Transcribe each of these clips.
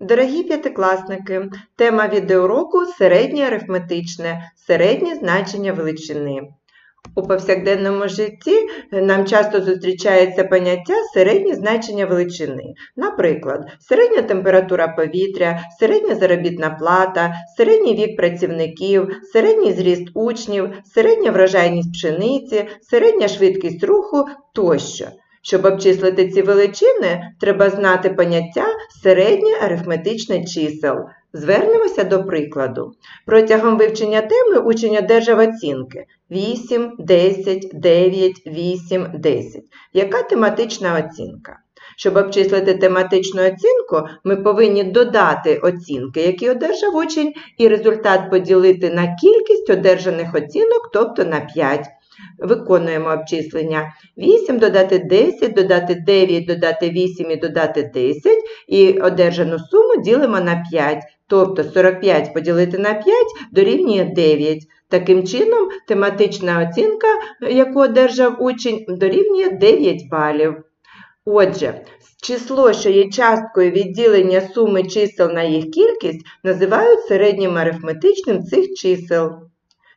Дорогі п'ятикласники, тема відеоуроку середнє арифметичне, середнє значення величини. У повсякденному житті нам часто зустрічається поняття середнє значення величини. Наприклад, середня температура повітря, середня заробітна плата, середній вік працівників, середній зріст учнів, середня врожайність пшениці, середня швидкість руху тощо. Щоб обчислити ці величини, треба знати поняття середнє арифметичне чисел. Звернемося до прикладу. Протягом вивчення теми учень одержав оцінки 8, 10, 9, 8, 10. Яка тематична оцінка? Щоб обчислити тематичну оцінку, ми повинні додати оцінки, які одержав учень, і результат поділити на кількість одержаних оцінок, тобто на 5. Виконуємо обчислення 8, додати 10, додати 9, додати 8 і додати 10, і одержану суму ділимо на 5. Тобто 45 поділити на 5 дорівнює 9. Таким чином, тематична оцінка, яку одержав учень, дорівнює 9 балів. Отже, число, що є часткою відділення суми чисел на їх кількість, називають середнім арифметичним цих чисел.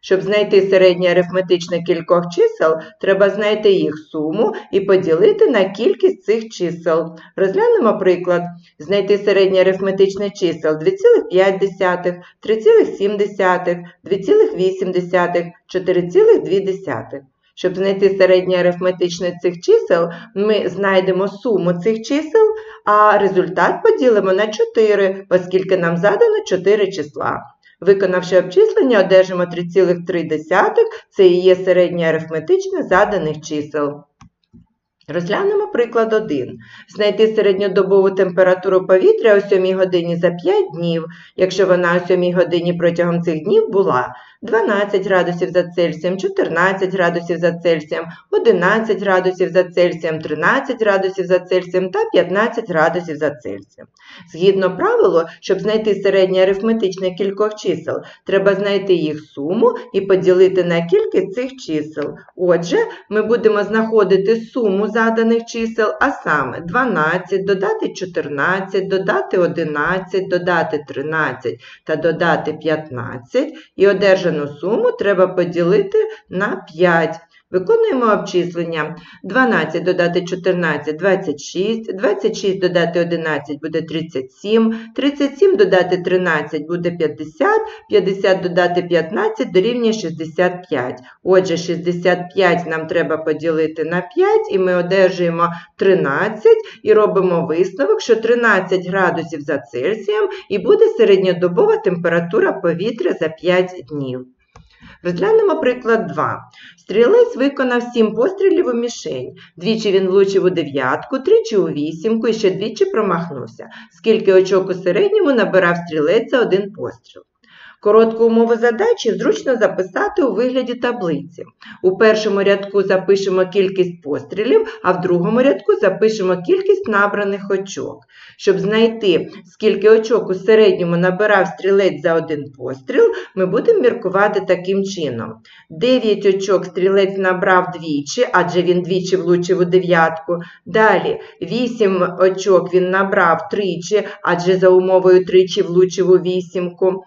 Щоб знайти середнє арифметичне кількох чисел, треба знайти їх суму і поділити на кількість цих чисел. Розглянемо приклад. Знайти середнє арифметичне чисел 2,5, 3,7, 2,8, 4,2. Щоб знайти середнє арифметичне цих чисел, ми знайдемо суму цих чисел, а результат поділимо на 4, оскільки нам задано 4 числа. Виконавши обчислення, одержимо 3,3, це і є середнє арифметичне заданих чисел. Розглянемо приклад 1. Знайти середньодобову температуру повітря о 7 годині за 5 днів, якщо вона о 7 годині протягом цих днів була 12 градусів за Цельсієм, 14 градусів за Цельсієм, 11 градусів за Цельсієм, 13 градусів за Цельсієм та 15 градусів за Цельсієм. Згідно правилу, щоб знайти середнє арифметичне кількох чисел, треба знайти їх суму і поділити на кількість цих чисел. Отже, ми будемо знаходити суму заданих чисел, а саме 12, додати 14, додати 11, додати 13 та додати 15, і одержану суму треба поділити на 5. Виконуємо обчислення. 12 додати 14 – 26, 26 додати 11 буде 37, 37 додати 13 буде 50, 50 додати 15 дорівнює 65. Отже, 65 нам треба поділити на 5, і ми одержуємо 13 і робимо висновок, що 13 градусів за Цельсієм і буде середньодобова температура повітря за 5 днів. Розглянемо приклад 2. Стрілець виконав 7 пострілів у мішень. Двічі він влучив у дев'ятку, тричі у вісімку і ще двічі промахнувся. Скільки очок у середньому набирав стрілець за один постріл. Коротку умову задачі зручно записати у вигляді таблиці. У першому рядку запишемо кількість пострілів, а в другому рядку запишемо кількість набраних очок. Щоб знайти, скільки очок у середньому набирав стрілець за один постріл, ми будемо міркувати таким чином. 9 очок стрілець набрав двічі, адже він двічі влучив у дев'ятку. Далі 8 очок він набрав тричі, адже за умовою тричі влучив у вісімку.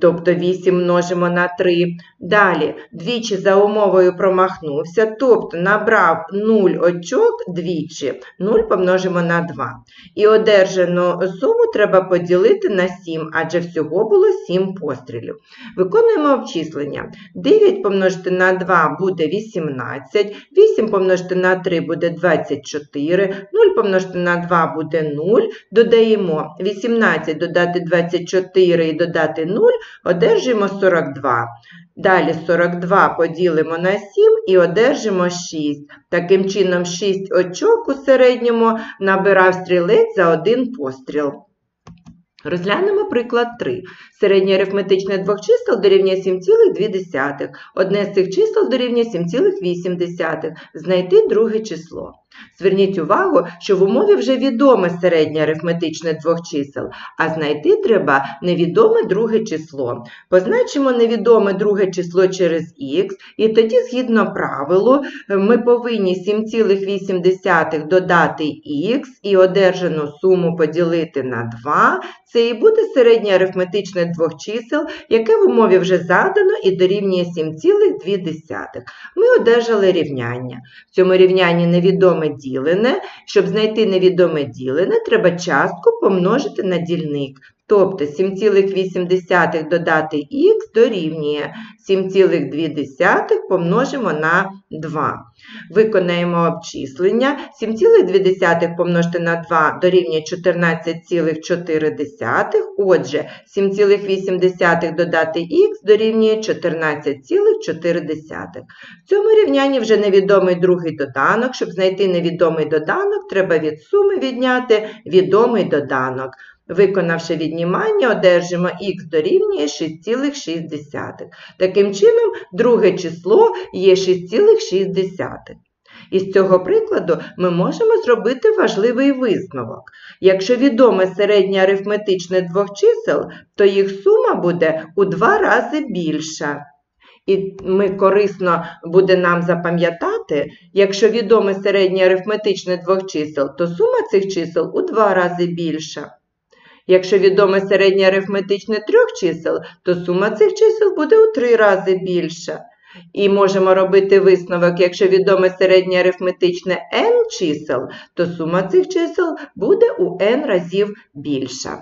Тобто 8 множимо на 3. Далі двічі за умовою промахнувся, тобто набрав 0 очок двічі, 0 помножимо на 2. І одержану суму треба поділити на 7, адже всього було 7 пострілів. Виконуємо обчислення. 9 помножити на 2 буде 18, 8 помножити на 3 буде 24, 0 помножити на 2 буде 0. Додаємо 18 додати 24 і додати 0, одержуємо 42. Далі 42 поділимо на 7 і одержимо 6. Таким чином, 6 очок у середньому набирав стрілець за один постріл. Розглянемо приклад 3. Середнє арифметичне двох чисел дорівнює 7,2. Одне з цих чисел дорівнює 7,8. Знайти друге число. Зверніть увагу, що в умові вже відоме середнє арифметичне двох чисел, а знайти треба невідоме друге число. Позначимо невідоме друге число через х, і тоді, згідно правилу, ми повинні 7,8 додати х і одержану суму поділити на 2, це і буде середнє арифметичне двох чисел, яке в умові вже задано і дорівнює 7,2. Ми одержали рівняння. В цьому рівнянні невідоме ділене. Щоб знайти невідоме ділене, треба частку помножити на дільник. Тобто 7,8 додати х дорівнює 7,2 помножимо на 2. Виконаємо обчислення. 7,2 помножити на 2 дорівнює 14,4. Отже, 7,8 додати х дорівнює 14,4. В цьому рівнянні вже невідомий другий доданок. Щоб знайти невідомий доданок, треба від суми відняти відомий доданок. Виконавши віднімання, одержимо х дорівнює 6,6. Таким чином, друге число є 6,6. Із цього прикладу ми можемо зробити важливий висновок. Якщо відоме середнє арифметичне двох чисел, то їх сума буде у два рази більша. І ми корисно буде нам запам'ятати, якщо відоме середнє арифметичне двох чисел, то сума цих чисел у два рази більша. Якщо відоме середнє арифметичне трьох чисел, то сума цих чисел буде у три рази більша. І можемо робити висновок, якщо відоме середнє арифметичне n чисел, то сума цих чисел буде у n разів більша.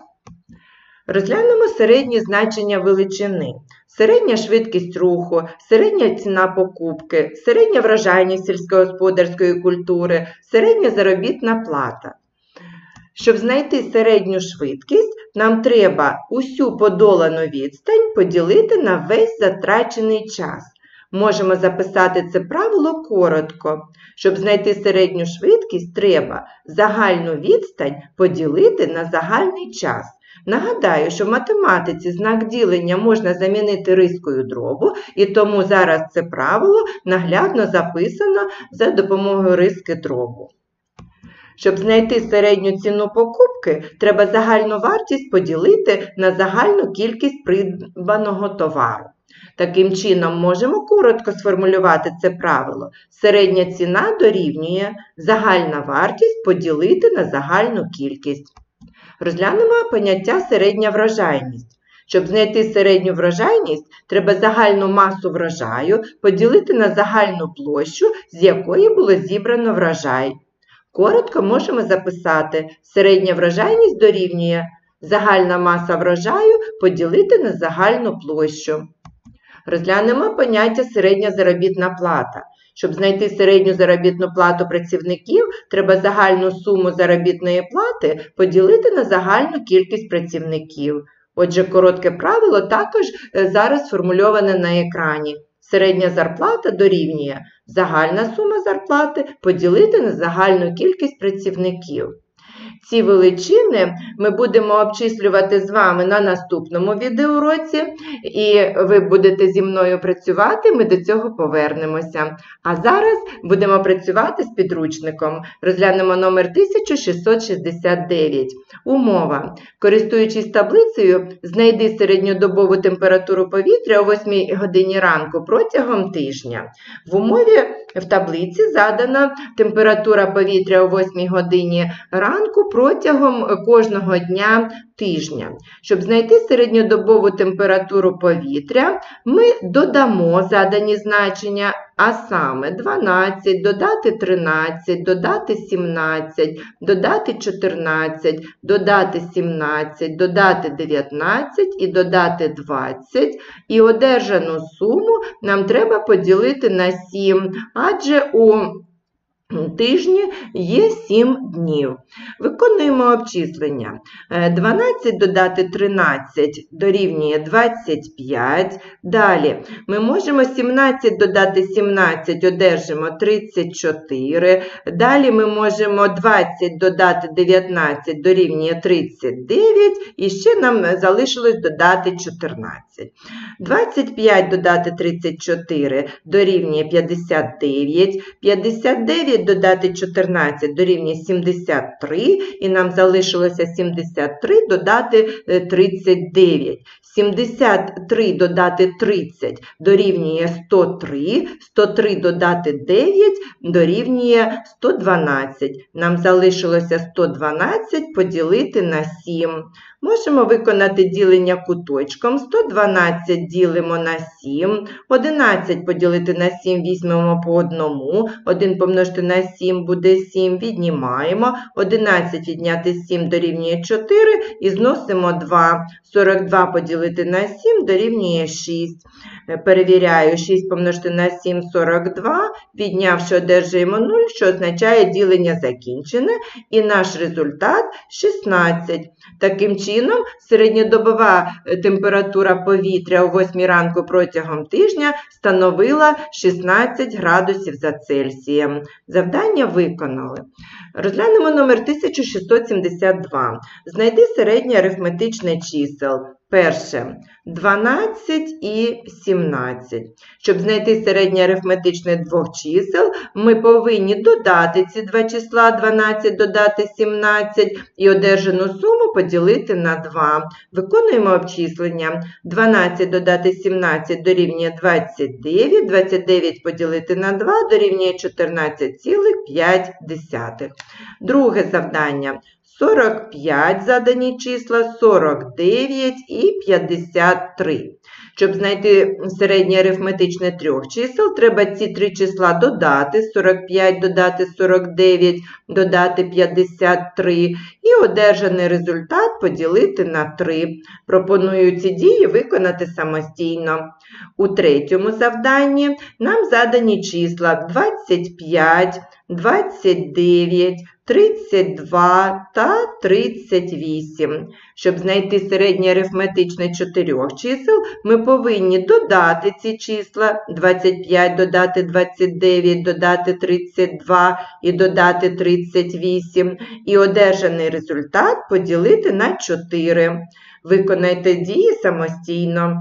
Розглянемо середні значення величини. Середня швидкість руху, середня ціна покупки, середня вражайність сільськогосподарської культури, середня заробітна плата. Щоб знайти середню швидкість, нам треба усю подолану відстань поділити на весь затрачений час. Можемо записати це правило коротко. Щоб знайти середню швидкість, треба загальну відстань поділити на загальний час. Нагадаю, що в математиці знак ділення можна замінити рискою дробу, і тому зараз це правило наглядно записано за допомогою риски дробу. Щоб знайти середню ціну покупки, треба загальну вартість поділити на загальну кількість придбаного товару. Таким чином, можемо коротко сформулювати це правило. Середня ціна дорівнює загальна вартість поділити на загальну кількість. Розглянемо поняття середня врожайність. Щоб знайти середню врожайність, треба загальну масу врожаю поділити на загальну площу, з якої було зібрано врожай. Коротко можемо записати середня врожайність дорівнює загальна маса врожаю поділити на загальну площу. Розглянемо поняття середня заробітна плата. Щоб знайти середню заробітну плату працівників, треба загальну суму заробітної плати поділити на загальну кількість працівників. Отже, коротке правило також е, зараз сформульоване на екрані. Середня зарплата дорівнює загальна сума зарплати поділити на загальну кількість працівників. Ці величини ми будемо обчислювати з вами на наступному відеоуроці, і ви будете зі мною працювати, ми до цього повернемося. А зараз будемо працювати з підручником. Розглянемо номер 1669. Умова. Користуючись таблицею, знайди середньодобову температуру повітря о 8 годині ранку протягом тижня. В умові в таблиці задана температура повітря о 8 годині ранку протягом кожного дня тижня. Щоб знайти середньодобову температуру повітря, ми додамо задані значення, а саме 12, додати 13, додати 17, додати 14, додати 17, додати 19 і додати 20. І одержану суму нам треба поділити на 7, адже у тижні є 7 днів. Виконуємо обчислення. Е, 12 додати 13 дорівнює 25. Далі ми можемо 17 додати 17, одержимо 34. Далі ми можемо 20 додати 19 дорівнює 39. І ще нам залишилось додати 14. 25 додати 34 дорівнює 59. 59 додати 14 дорівнює 73, і нам залишилося 73 додати е, 39. 73 додати 30 дорівнює 103, 103 додати 9 дорівнює 112. Нам залишилося 112 поділити на 7. Можемо виконати ділення куточком. 112 ділимо на 7, 11 поділити на 7 візьмемо по одному, 1 помножити на 7 буде 7, віднімаємо, 11 відняти 7 дорівнює 4 і зносимо 2. 42 поділити на 7 дорівнює 6. Е, Перевіряю, 6 помножити на 7 – 42, віднявши одержуємо 0, що означає ділення закінчене, і наш результат 16. Таким чином, середньодобова е, температура повітря о 8 ранку протягом тижня становила 16 градусів за Цельсієм. Завдання виконали. Розглянемо номер 1672. Знайди середнє арифметичне чисел. Перше 12 і 17. Щоб знайти середнє арифметичне двох чисел, ми повинні додати ці два числа 12 додати 17 і одержану суму поділити на 2. Виконуємо обчислення. 12 додати 17 дорівнює 29, 29 поділити на 2 дорівнює 14,5. Друге завдання. 45 задані числа, 49 і 53. Щоб знайти середнє арифметичне трьох чисел, треба ці три числа додати, 45 додати 49, додати 53 і одержаний результат поділити на 3. Пропоную ці дії виконати самостійно. У третьому завданні нам задані числа 25, 29, 32 та 38. Щоб знайти середнє арифметичне чотирьох чисел, ми повинні додати ці числа 25 додати 29, додати 32 і додати 38, і одержаний результат поділити на 4. Виконайте дії самостійно.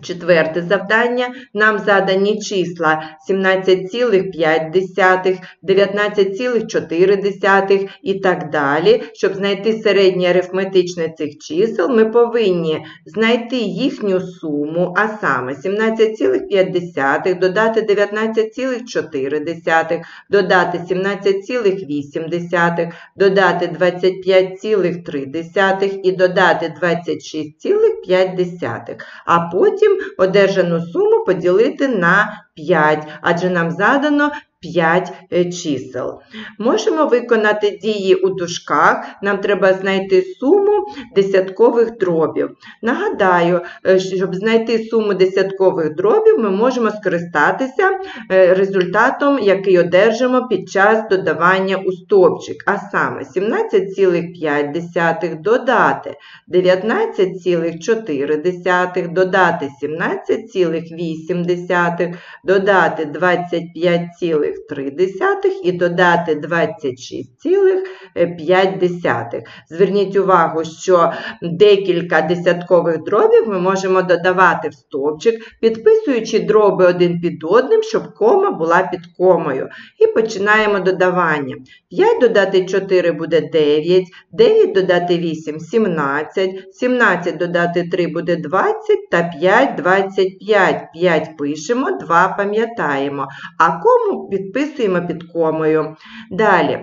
Четверте завдання. Нам задані числа 17,5, 19,4 і так далі. Щоб знайти середнє арифметичне цих чисел, ми повинні знайти їхню суму, а саме 17,5 додати 19,4, додати 17,8, додати 25,3 і додати 26,5. А потім одержану суму поділити на 5, адже нам задано 5 чисел. Можемо виконати дії у дужках, нам треба знайти суму десяткових дробів. Нагадаю, е, щоб знайти суму десяткових дробів, ми можемо скористатися е, результатом, який одержимо під час додавання у стовпчик, а саме 17,5 додати 19,4, додати 17,8, додати 25,3 і додати 26,5. Зверніть увагу, що декілька десяткових дробів ми можемо додавати в стовпчик, підписуючи дроби один під одним, щоб кома була під комою. І починаємо додавання. 5 додати 4 буде 9, 9 додати 8 17, 17 додати 3 буде 20 та 5 25. 5 пишемо, 2 пам'ятаємо. А кому підписуємо під комою. Далі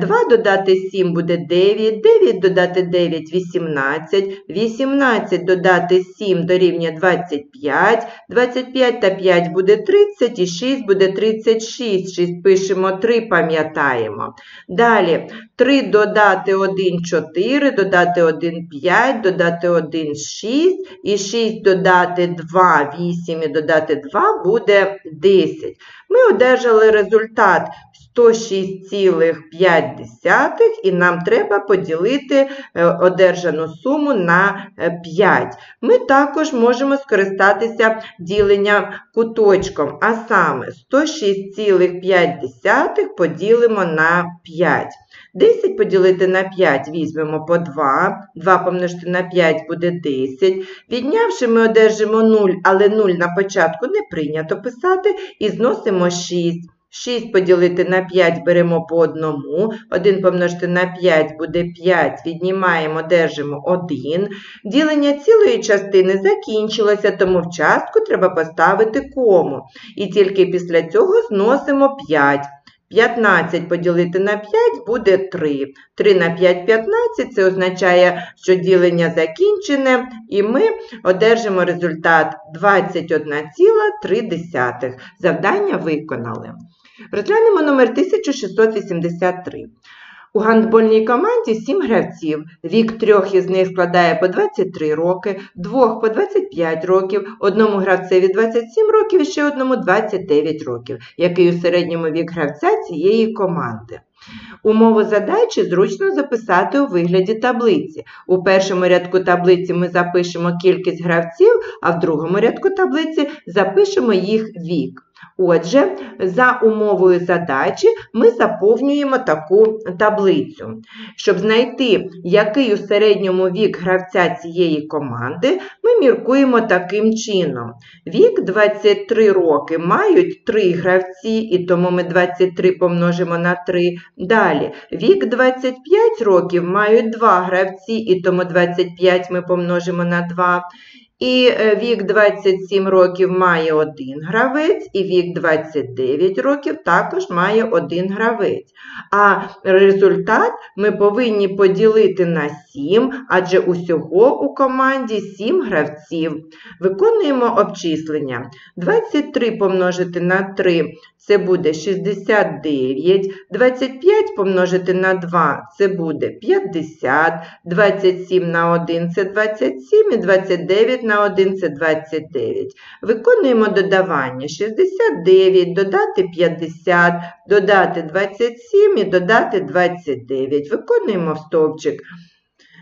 2 додати 7 буде 9, 9 додати 9 18, 18 додати 7 дорівнює 25, 25 та 5 буде 30 і 6 буде 36. 6 пишемо 3, пам'ятаємо. Далі 3 додати 1 4, додати 1 5, додати 1 6 і 6 додати 2 8 і додати 2 буде 10. Ми одержали результат 106,5 і нам треба поділити е, одержану суму на 5. Ми також можемо скористатися діленням куточком, а саме 106,5 поділимо на 5. 10 поділити на 5 візьмемо по 2, 2 помножити на 5 буде 10. Віднявши, ми одержимо 0, але 0 на початку не прийнято писати, і зносимо 6. 6 поділити на 5 беремо по одному. 1 помножити на 5 буде 5, віднімаємо, держимо 1. Ділення цілої частини закінчилося, тому в частку треба поставити кому. І тільки після цього зносимо 5. 15 поділити на 5 буде 3. 3 на 5 – 15, це означає, що ділення закінчене, і ми одержимо результат 21,3. Завдання виконали. Розглянемо номер 1683. У гандбольній команді 7 гравців. Вік трьох із них складає по 23 роки, двох по 25 років, одному гравцеві 27 років і ще одному 29 років, який у середньому вік гравця цієї команди. Умову задачі зручно записати у вигляді таблиці. У першому рядку таблиці ми запишемо кількість гравців, а в другому рядку таблиці запишемо їх вік. Отже, за умовою задачі ми заповнюємо таку таблицю. Щоб знайти, який у середньому вік гравця цієї команди, ми міркуємо таким чином. Вік 23 роки мають 3 гравці, і тому ми 23 помножимо на 3. Далі, вік 25 років мають 2 гравці, і тому 25 ми помножимо на 2. І е, вік 27 років має один гравець, і вік 29 років також має один гравець. А результат ми повинні поділити на 7, адже усього у команді 7 гравців. Виконуємо обчислення. 23 помножити на 3 це буде 69, 25 помножити на 2 це буде 50, 27 на 1 це 27 і 29 на 1 це 29. Виконуємо додавання 69, додати 50, додати 27 і додати 29. Виконуємо в стовпчик.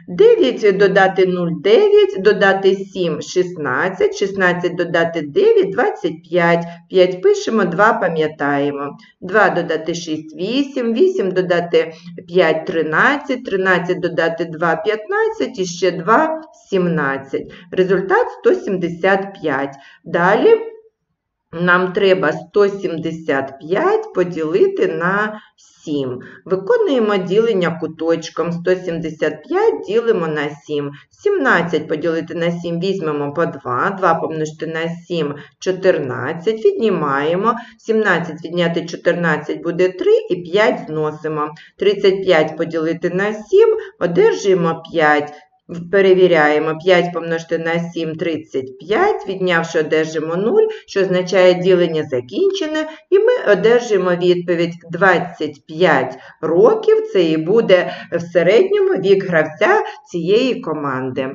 9 додати 0, 9, додати 7, 16, 16 додати 9, 25, 5 пишемо, 2 пам'ятаємо. 2 додати 6, 8, 8 додати 5, 13, 13 додати 2, 15 і ще 2, 17. Результат 175. Далі нам треба 175 поділити на 7. Виконуємо ділення куточком. 175 ділимо на 7. 17 поділити на 7 візьмемо по 2. 2 помножити на 7 – 14. Віднімаємо. 17 відняти 14 буде 3 і 5 зносимо. 35 поділити на 7 одержуємо 5. Перевіряємо 5 помножити на 7 – 35, віднявши одержимо 0, що означає ділення закінчене, і ми одержимо відповідь 25 років, це і буде в середньому вік гравця цієї команди.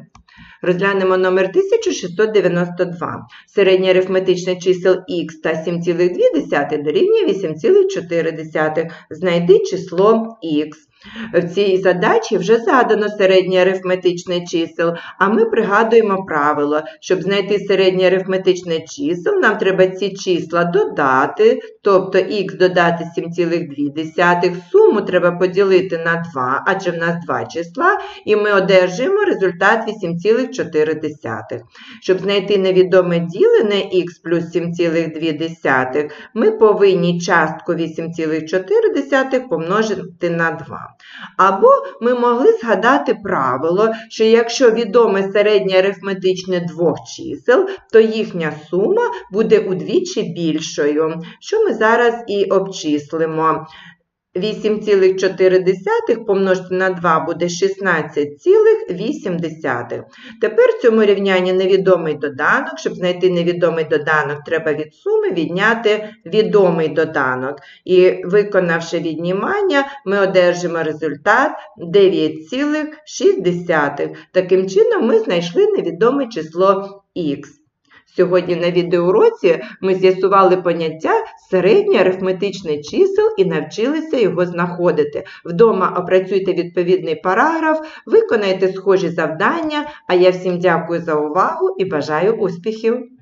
Розглянемо номер 1692. Середнє арифметичне чисел х та 7,2 дорівнює 8,4. Знайди число х. В цій задачі вже задано середнє арифметичне чисел, а ми пригадуємо правило, щоб знайти середнє арифметичне чисел, нам треба ці числа додати, тобто х додати 7,2, суму треба поділити на 2, адже в нас два числа, і ми одержуємо результат 8,4. Щоб знайти невідоме ділене х плюс 7,2, ми повинні частку 8,4 помножити на 2. Або ми могли згадати правило, що якщо відоме середнє арифметичне двох чисел, то їхня сума буде удвічі більшою, що ми зараз і обчислимо. 8,4 помножити на 2 буде 16,8. Тепер в цьому рівнянні невідомий доданок. Щоб знайти невідомий доданок, треба від суми відняти відомий доданок. І виконавши віднімання, ми одержимо результат 9,6. Таким чином, ми знайшли невідоме число х. Сьогодні на відеоуроці ми з'ясували поняття середнє арифметичне чисел і навчилися його знаходити. Вдома опрацюйте відповідний параграф, виконайте схожі завдання, а я всім дякую за увагу і бажаю успіхів!